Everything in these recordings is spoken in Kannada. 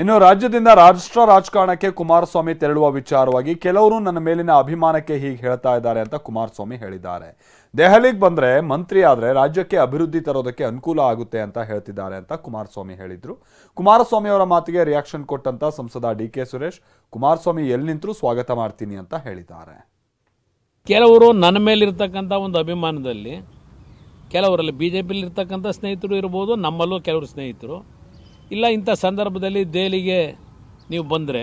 ಇನ್ನು ರಾಜ್ಯದಿಂದ ರಾಷ್ಟ್ರ ರಾಜಕಾರಣಕ್ಕೆ ಕುಮಾರಸ್ವಾಮಿ ತೆರಳುವ ವಿಚಾರವಾಗಿ ಕೆಲವರು ನನ್ನ ಮೇಲಿನ ಅಭಿಮಾನಕ್ಕೆ ಹೀಗೆ ಹೇಳ್ತಾ ಇದ್ದಾರೆ ಅಂತ ಕುಮಾರಸ್ವಾಮಿ ಹೇಳಿದ್ದಾರೆ. ದೆಹಲಿಗೆ ಬಂದ್ರೆ ಮಂತ್ರಿ ಆದ್ರೆ ರಾಜ್ಯಕ್ಕೆ ಅಭಿವೃದ್ಧಿ ತರೋದಕ್ಕೆ ಅನುಕೂಲ ಆಗುತ್ತೆ ಅಂತ ಹೇಳ್ತಿದ್ದಾರೆ ಅಂತ ಕುಮಾರಸ್ವಾಮಿ ಹೇಳಿದ್ರು. ಕುಮಾರಸ್ವಾಮಿ ಅವರ ಮಾತಿಗೆ ರಿಯಾಕ್ಷನ್ ಕೊಟ್ಟಂತ ಸಂಸದ ಡಿ ಕೆ ಸುರೇಶ್, ಕುಮಾರಸ್ವಾಮಿ ಎಲ್ಲಿ ನಿಂತರೂ ಸ್ವಾಗತ ಮಾಡ್ತೀನಿ ಅಂತ ಹೇಳಿದ್ದಾರೆ. ಕೆಲವರು ನನ್ನ ಮೇಲಿರ್ತಕ್ಕಂಥ ಒಂದು ಅಭಿಮಾನದಲ್ಲಿ, ಕೆಲವರಲ್ಲಿ ಬಿ ಜೆ ಇರ್ತಕ್ಕಂಥ ಸ್ನೇಹಿತರು ಇರ್ಬೋದು, ನಮ್ಮಲ್ಲೂ ಕೆಲವರು ಸ್ನೇಹಿತರು ಇಲ್ಲ ಇಂಥ ಸಂದರ್ಭದಲ್ಲಿ ದೆಹಲಿಗೆ ನೀವು ಬಂದರೆ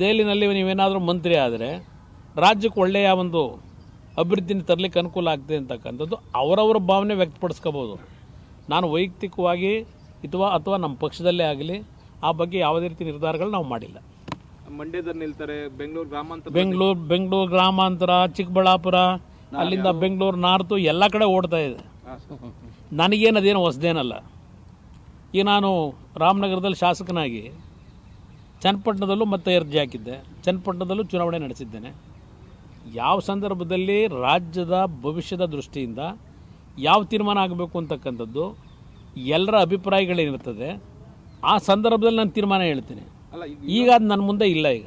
ದೆಹಲಿನಲ್ಲಿ ನೀವೇನಾದರೂ ಮಂತ್ರಿ ಆದರೆ ರಾಜ್ಯಕ್ಕೆ ಒಳ್ಳೆಯ ಒಂದು ಅಭಿವೃದ್ಧಿನ ತರಲಿಕ್ಕೆ ಅನುಕೂಲ ಆಗ್ತದೆ ಅಂತಕ್ಕಂಥದ್ದು ಅವರವರ ಭಾವನೆ ವ್ಯಕ್ತಪಡಿಸ್ಕೋಬೋದು ನಾನು ವೈಯಕ್ತಿಕವಾಗಿ ಅಥವಾ ಅಥವಾ ನಮ್ಮ ಪಕ್ಷದಲ್ಲೇ ಆಗಲಿ ಆ ಬಗ್ಗೆ ಯಾವುದೇ ರೀತಿ ನಿರ್ಧಾರಗಳು ನಾವು ಮಾಡಿಲ್ಲ. ಮಂಡ್ಯದಲ್ಲಿ ನಿಲ್ತಾರೆ ಬೆಂಗಳೂರು ಗ್ರಾಮಾಂತರ ಬೆಂಗಳೂರು ಬೆಂಗಳೂರು ಗ್ರಾಮಾಂತರ ಚಿಕ್ಕಬಳ್ಳಾಪುರ ಅಲ್ಲಿಂದ ಬೆಂಗಳೂರು ನಾರ್ತು ಎಲ್ಲ ಕಡೆ ಓಡ್ತಾ ಇದೆ. ನನಗೇನು ಅದೇನು ಹೊಸದೇನಲ್ಲ. ಈಗ ನಾನು ರಾಮನಗರದಲ್ಲಿ ಶಾಸಕನಾಗಿ ಚನ್ನಪಟ್ಟಣದಲ್ಲೂ ಮತ್ತೆ ಅರ್ಜಿ ಹಾಕಿದ್ದೆ. ಚನ್ನಪಟ್ಟಣದಲ್ಲೂ ಚುನಾವಣೆ ನಡೆಸಿದ್ದೇನೆ. ಯಾವ ಸಂದರ್ಭದಲ್ಲಿ ರಾಜ್ಯದ ಭವಿಷ್ಯದ ದೃಷ್ಟಿಯಿಂದ ಯಾವ ತೀರ್ಮಾನ ಆಗಬೇಕು ಅಂತಕ್ಕಂಥದ್ದು ಎಲ್ಲರ ಅಭಿಪ್ರಾಯಗಳೇನಿರ್ತದೆ ಆ ಸಂದರ್ಭದಲ್ಲಿ ನಾನು ತೀರ್ಮಾನ ಹೇಳ್ತೀನಿ. ಅಲ್ಲ ಈಗ ಈಗ ಅದು ನನ್ನ ಮುಂದೆ ಇಲ್ಲ ಈಗ.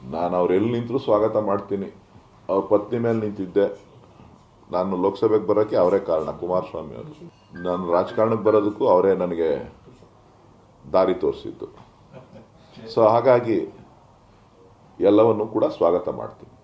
ನಾನು ಅವ್ರು ಎಲ್ಲಿ ನಿಂತರೂ ಸ್ವಾಗತ ಮಾಡ್ತೀನಿ. ಅವ್ರ ಪತ್ನಿ ಮೇಲೆ ನಿಂತಿದ್ದೆ. ನಾನು ಲೋಕಸಭೆಗೆ ಬರೋಕ್ಕೆ ಅವರೇ ಕಾರಣ, ಕುಮಾರಸ್ವಾಮಿ ಅವರು. ನಾನು ರಾಜಕಾರಣಕ್ಕೆ ಬರೋದಕ್ಕೂ ಅವರೇ ನನಗೆ ದಾರಿ ತೋರಿಸಿದ್ದು. ಸೊ ಹಾಗಾಗಿ ಎಲ್ಲವನ್ನು ಕೂಡ ಸ್ವಾಗತ ಮಾಡ್ತೀನಿ.